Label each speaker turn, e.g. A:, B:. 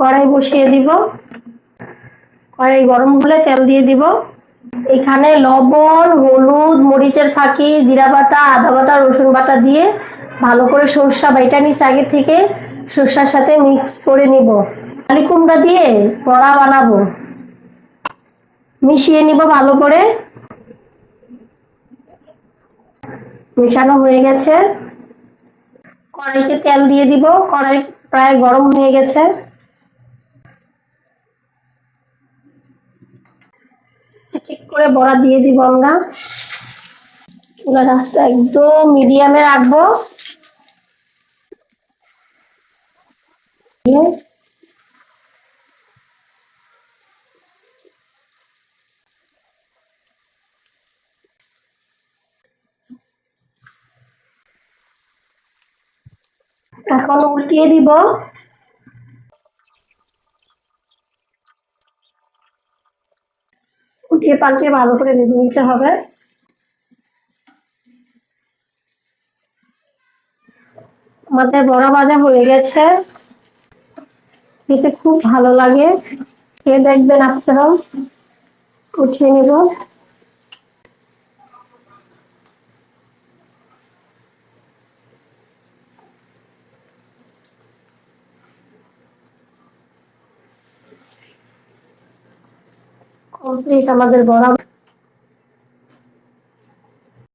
A: কড়াই বসিয়ে দিব। কড়াই গরম হলে তেল দিয়ে দিব। এখানে লবণ, হলুদ, মরিচের ফাঁকি, জিরা বাটা, আদা বাটা, রসুন বাটা দিয়ে ভালো করে সর্ষা বাইটা নিস আগে থেকে সর্ষার সাথে মিক্স করে নিব। কালি কুমড়া দিয়ে বড়া বানাবো। মিশিয়ে নিব ভালো করে। মেশানো হয়ে গেছে। কড়াইতে তেল দিয়ে দিব। কড়াই প্রায় গরম হয়ে গেছে। এক করে বড়া দিয়ে দিব আমরা। আঁচটা একদম মিডিয়ামে রাখব। এখন উল্টিয়ে দিব। উল্টিয়ে পাল্টিয়ে ভালো করে ভেজে নিতে হবে। আমাদের বড় ভাজা হয়ে গেছে। খেতে খুব ভালো লাগে। খেয়ে দেখবেন আপনারাও। উঠিয়ে নিব। কমপ্লিট আমাদের বড়া